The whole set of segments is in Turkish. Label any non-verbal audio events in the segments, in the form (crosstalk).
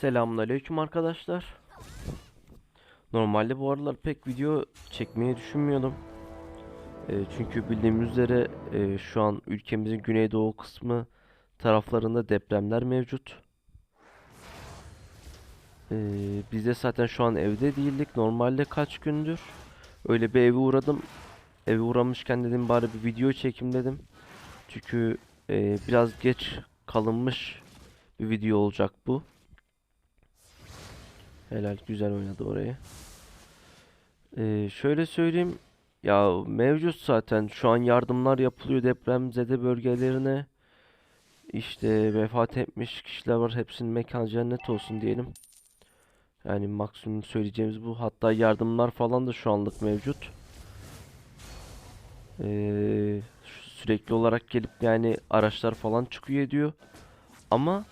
Selamünaleyküm arkadaşlar. Normalde bu aralar pek video çekmeyi düşünmüyordum. Ee, çünkü bildiğimiz üzere e, şu an ülkemizin güneydoğu kısmı taraflarında depremler mevcut. Ee, biz de zaten şu an evde değildik. Normalde kaç gündür öyle bir eve uğradım. Eve uğramışken dedim bari bir video çekeyim dedim. Çünkü e, biraz geç kalınmış bir video olacak bu. Helal güzel oynadı orayı. Ee, şöyle söyleyeyim. Ya mevcut zaten şu an yardımlar yapılıyor depremzede bölgelerine. İşte vefat etmiş kişiler var. Hepsinin mekan cennet olsun diyelim. Yani maksimum söyleyeceğimiz bu. Hatta yardımlar falan da şu anlık mevcut. Ee, sürekli olarak gelip yani araçlar falan çıkıyor ediyor. Ama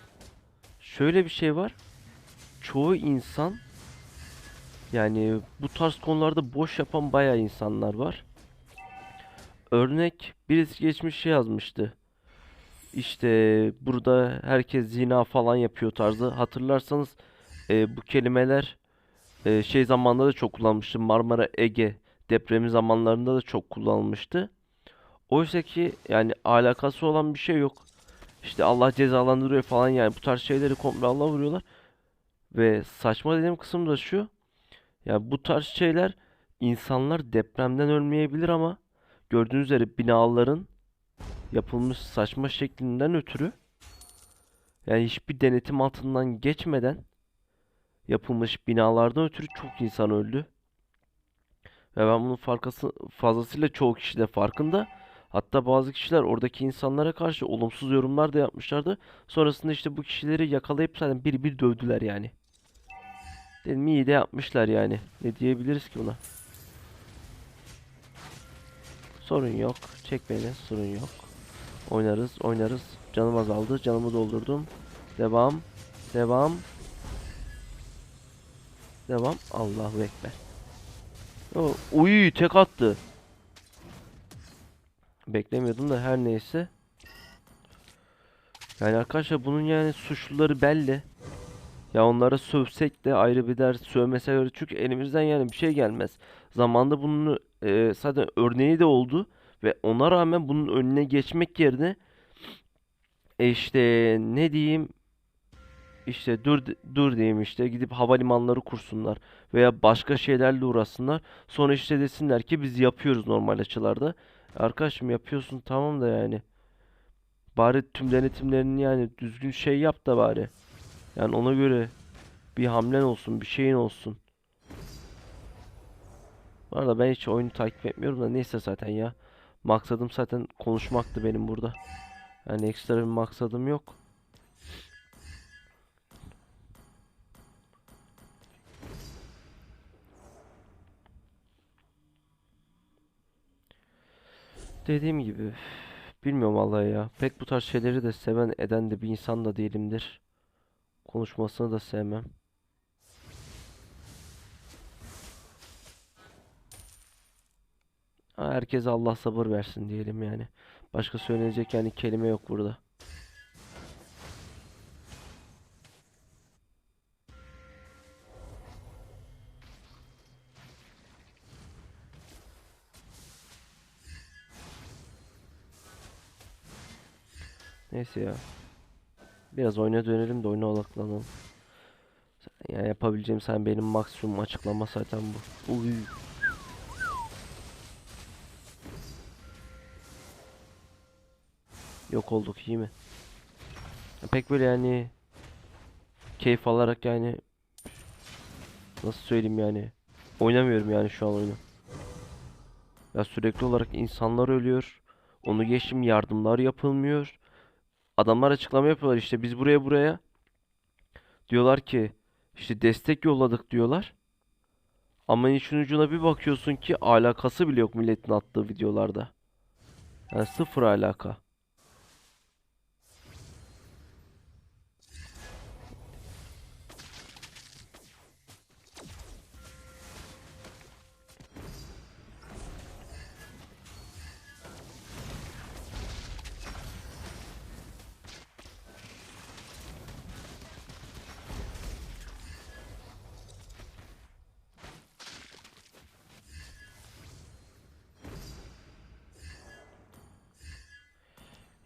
şöyle bir şey var çoğu insan yani bu tarz konularda boş yapan bayağı insanlar var. Örnek birisi geçmiş şey yazmıştı. İşte burada herkes zina falan yapıyor tarzı. Hatırlarsanız e, bu kelimeler e, şey zamanında da çok kullanmıştı. Marmara Ege depremi zamanlarında da çok kullanılmıştı. Oysa ki yani alakası olan bir şey yok. İşte Allah cezalandırıyor falan yani bu tarz şeyleri komple Allah vuruyorlar. Ve saçma dediğim kısım da şu. Ya bu tarz şeyler insanlar depremden ölmeyebilir ama gördüğünüz üzere binaların yapılmış saçma şeklinden ötürü yani hiçbir denetim altından geçmeden yapılmış binalardan ötürü çok insan öldü. Ve ben bunun farkası, fazlasıyla çoğu kişi de farkında. Hatta bazı kişiler oradaki insanlara karşı olumsuz yorumlar da yapmışlardı. Sonrasında işte bu kişileri yakalayıp zaten bir bir dövdüler yani. Dedim de yapmışlar yani. Ne diyebiliriz ki buna? Sorun yok. Çek beni. Sorun yok. Oynarız, oynarız. Canım azaldı. Canımı doldurdum. Devam. Devam. Devam. Allahu Ekber. O, uy tek attı. Beklemiyordum da her neyse. Yani arkadaşlar bunun yani suçluları belli. Ya onlara sövsek de ayrı bir ders, sövmesek öyle çünkü elimizden yani bir şey gelmez. Zamanında bunun e, zaten örneği de oldu ve ona rağmen bunun önüne geçmek yerine e işte ne diyeyim işte dur dur diyeyim işte gidip havalimanları kursunlar veya başka şeylerle uğraşsınlar. Sonra işte desinler ki biz yapıyoruz normal açılarda. Arkadaşım yapıyorsun tamam da yani. Bari tüm denetimlerini yani düzgün şey yap da bari. Yani ona göre bir hamlen olsun, bir şeyin olsun. Bu arada ben hiç oyunu takip etmiyorum da neyse zaten ya. Maksadım zaten konuşmaktı benim burada. Yani ekstra bir maksadım yok. Dediğim gibi bilmiyorum vallahi ya. Pek bu tarz şeyleri de seven eden de bir insan da değilimdir. Konuşmasını da sevmem. Herkese Allah sabır versin diyelim yani. Başka söylenecek yani kelime yok burada. Neyse ya. Biraz oyuna dönelim de oyuna odaklanalım. Yani yapabileceğim sen benim maksimum açıklama zaten bu. Uy. Yok olduk iyi mi? Ya pek böyle yani keyif alarak yani nasıl söyleyeyim yani oynamıyorum yani şu an oyunu. Ya sürekli olarak insanlar ölüyor. Onu geçtim yardımlar yapılmıyor. Adamlar açıklama yapıyorlar işte biz buraya buraya diyorlar ki işte destek yolladık diyorlar. Ama işin ucuna bir bakıyorsun ki alakası bile yok milletin attığı videolarda. Yani sıfır alaka.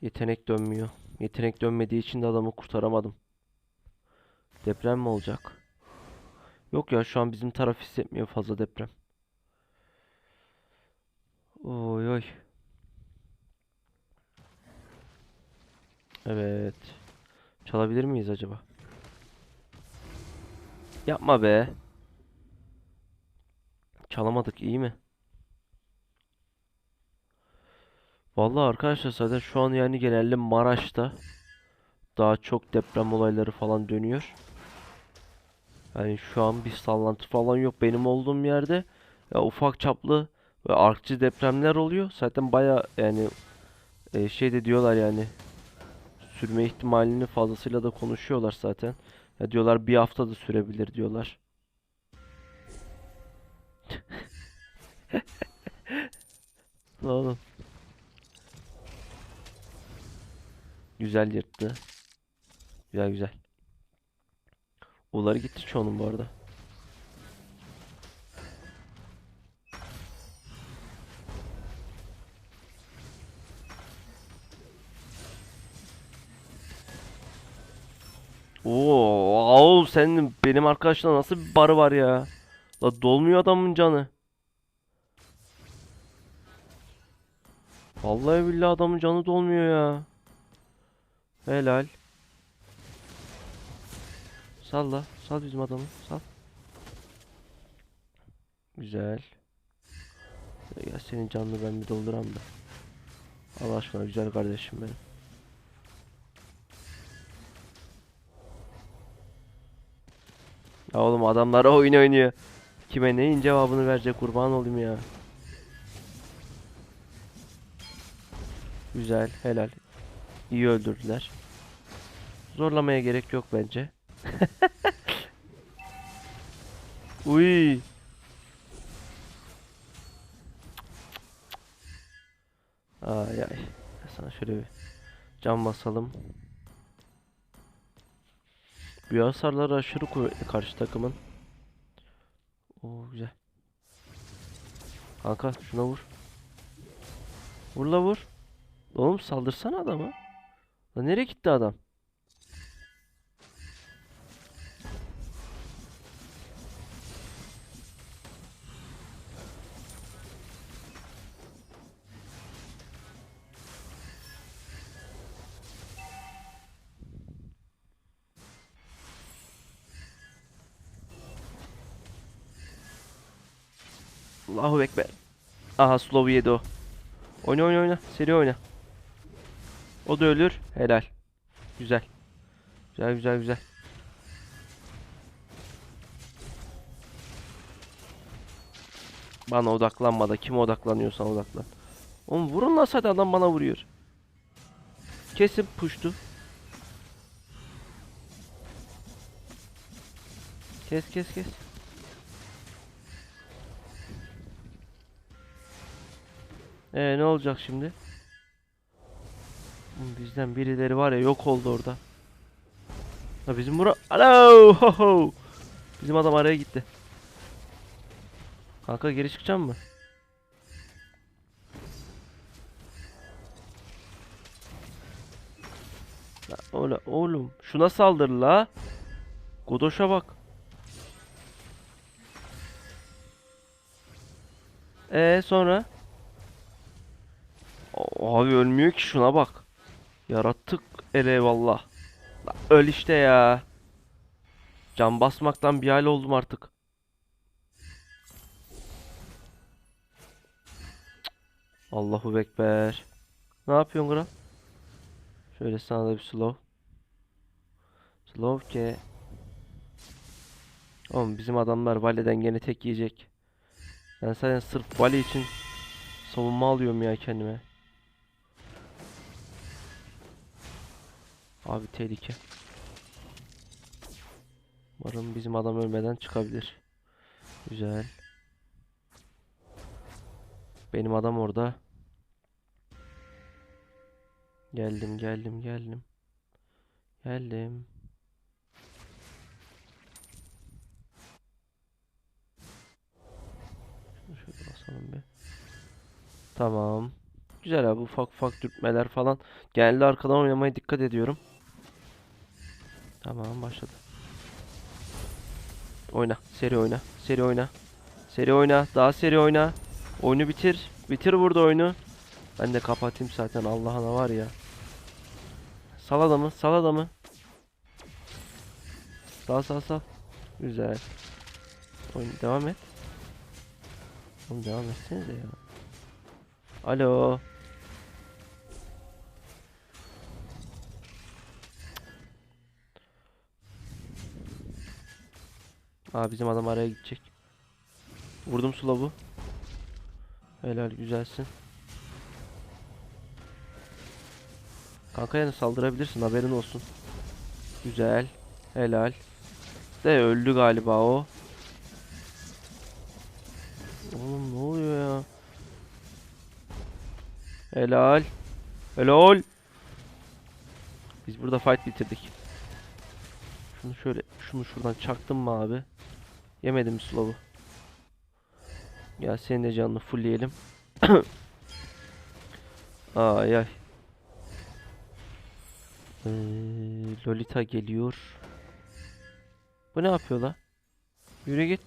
Yetenek dönmüyor. Yetenek dönmediği için de adamı kurtaramadım. Deprem mi olacak? Yok ya şu an bizim taraf hissetmiyor fazla deprem. Oy oy. Evet. Çalabilir miyiz acaba? Yapma be. Çalamadık iyi mi? Vallahi arkadaşlar zaten şu an yani genelde Maraş'ta daha çok deprem olayları falan dönüyor. Yani şu an bir sallantı falan yok benim olduğum yerde. Ya ufak çaplı ve artçı depremler oluyor. Zaten baya yani e, şey de diyorlar yani sürme ihtimalini fazlasıyla da konuşuyorlar zaten. Ya diyorlar bir hafta da sürebilir diyorlar. (laughs) Oğlum? Güzel yırttı. Güzel güzel. Uları gitti çoğunun bu arada. Oo, oğlum senin benim arkadaşla nasıl bir barı var ya? La dolmuyor adamın canı. Vallahi billahi adamın canı dolmuyor ya. Helal. Salla. Sal bizim adamı. Sal. Güzel. Ya senin canını ben bir dolduram da. Allah aşkına güzel kardeşim benim. Ya oğlum adamlar oyun oynuyor. Kime neyin cevabını verecek kurban olayım ya. Güzel, helal. İyi öldürdüler. Zorlamaya gerek yok bence. (laughs) Uy. Ay ay. Sana şöyle bir cam basalım. Bir hasarları aşırı kuvvetli karşı takımın. Oo güzel. Kanka şuna vur. Vur la vur. Oğlum saldırsana adama. Lan nereye gitti adam? Allahu Ekber. Aha slow yedi o. Oyna oyna oyna. Seri oyna. O da ölür. Helal. Güzel. Güzel güzel güzel. Bana odaklanma da kime odaklanıyorsan odaklan. Oğlum vurun lan hadi adam bana vuruyor. Kesin puştu. Kes kes kes. Ee ne olacak şimdi? Bizden birileri var ya yok oldu orada. Ha bizim bura... Alo! Ho ho! Bizim adam araya gitti. Kanka geri çıkacak mı? La oğlum, oğlum şuna saldır la. Godoş'a bak. Ee sonra? Abi ölmüyor ki şuna bak. Yarattık ele eyvallah. La öl işte ya. Can basmaktan bir hal oldum artık. Allahu Ekber. Ne yapıyorsun kral? Şöyle sana da bir slow. Slow ki. Oğlum bizim adamlar Vale'den gene tek yiyecek. Ben sadece sırf Vale için savunma alıyorum ya kendime. Abi tehlike. Umarım bizim adam ölmeden çıkabilir. Güzel. Benim adam orada. Geldim, geldim, geldim. Geldim. Şöyle basalım bir. Tamam. güzel abi ufak ufak dürtmeler falan. Genelde arkadan oynamaya dikkat ediyorum. Tamam başladı. Oyna. Seri oyna. Seri oyna. Seri oyna. Daha seri oyna. Oyunu bitir. Bitir burada oyunu. Ben de kapatayım zaten Allah'ına var ya. Sal adamı. Sal adamı. Sal sal sal. Güzel. Oyun devam et. Oğlum devam etsenize ya. Alo. Aa bizim adam araya gidecek. Vurdum Slav'u. Helal güzelsin. Kanka yani saldırabilirsin haberin olsun. Güzel. Helal. De öldü galiba o. Oğlum ne oluyor ya? Helal. Helal. Biz burada fight bitirdik. Şunu şöyle şunu şuradan çaktım mı abi? Yemedim slow'u? Ya senin de canını fullleyelim. (coughs) ay ay. Ee, Lolita geliyor. Bu ne yapıyor la? Yürü git.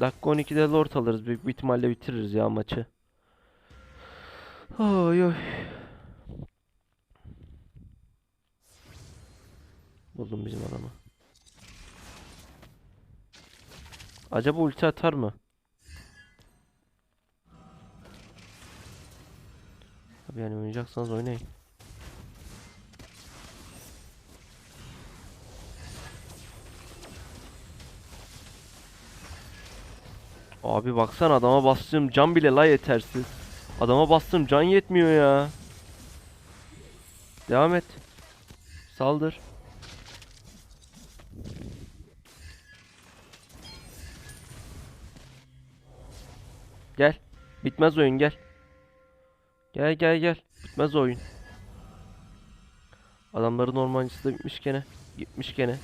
Dakika 12'de lord alırız. Büyük bir ihtimalle bitiririz ya maçı. Oy oy. Buldum bizim adamı. Acaba ulti atar mı? Abi yani oynayacaksanız oynayın. Abi baksana adama bastığım can bile la yetersiz. Adama bastığım can yetmiyor ya. Devam et. Saldır. Gel. Bitmez oyun gel. Gel gel gel. Bitmez oyun. Adamların ormancısı da bitmiş gene. Gitmiş gene.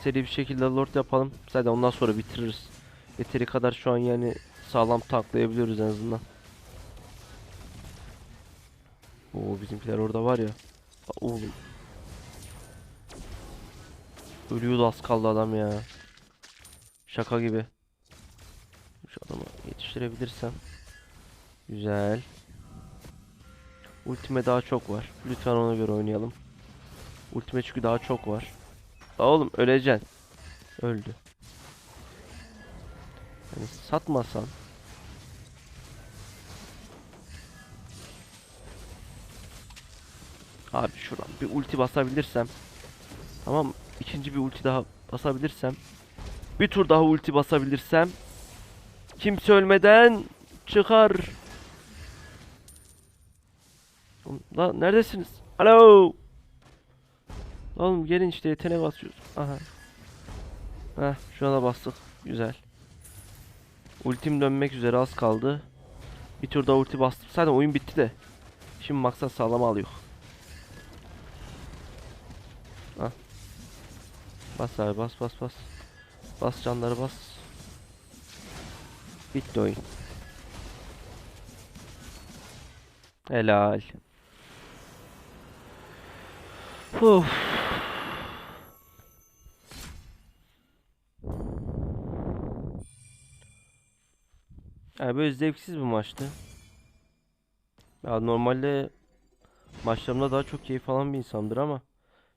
Seri bir şekilde lord yapalım. Zaten ondan sonra bitiririz. Yeteri kadar şu an yani sağlam tanklayabiliyoruz en azından. Oo bizimkiler orada var ya. Oğlum. Ölüyordu az kaldı adam ya. Şaka gibi. Şu adamı yetiştirebilirsem. Güzel. Ultime daha çok var. Lütfen ona göre oynayalım. Ultime çünkü daha çok var. Aa, oğlum öleceksin. Öldü. Yani satmasan. Abi şuradan bir ulti basabilirsem. Tamam ikinci bir ulti daha basabilirsem. Bir tur daha ulti basabilirsem. Kimse ölmeden çıkar. Lan neredesiniz? Alo. Oğlum gelin işte yeteneğe basıyoruz. Aha. Heh şuna da bastık. Güzel. Ultim dönmek üzere az kaldı. Bir tur daha ulti bastım. Zaten oyun bitti de. Şimdi maksat sağlam alıyor. Ah. Bas abi bas bas bas. Bas canları bas. Bitti oyun. Helal. Uf. Yani böyle zevksiz bir maçtı. Ya normalde maçlarımda daha çok keyif alan bir insandır ama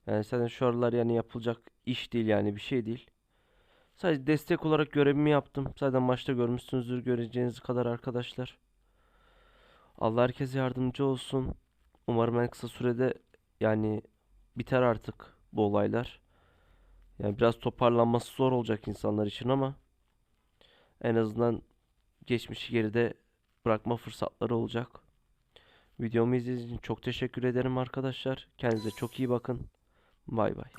yani zaten şu aralar yani yapılacak iş değil yani bir şey değil. Sadece destek olarak görevimi yaptım. Zaten maçta görmüşsünüzdür göreceğiniz kadar arkadaşlar. Allah herkese yardımcı olsun. Umarım en kısa sürede yani biter artık bu olaylar. Yani biraz toparlanması zor olacak insanlar için ama en azından geçmişi geride bırakma fırsatları olacak. Videomu izlediğiniz için çok teşekkür ederim arkadaşlar. Kendinize çok iyi bakın. Bay bay.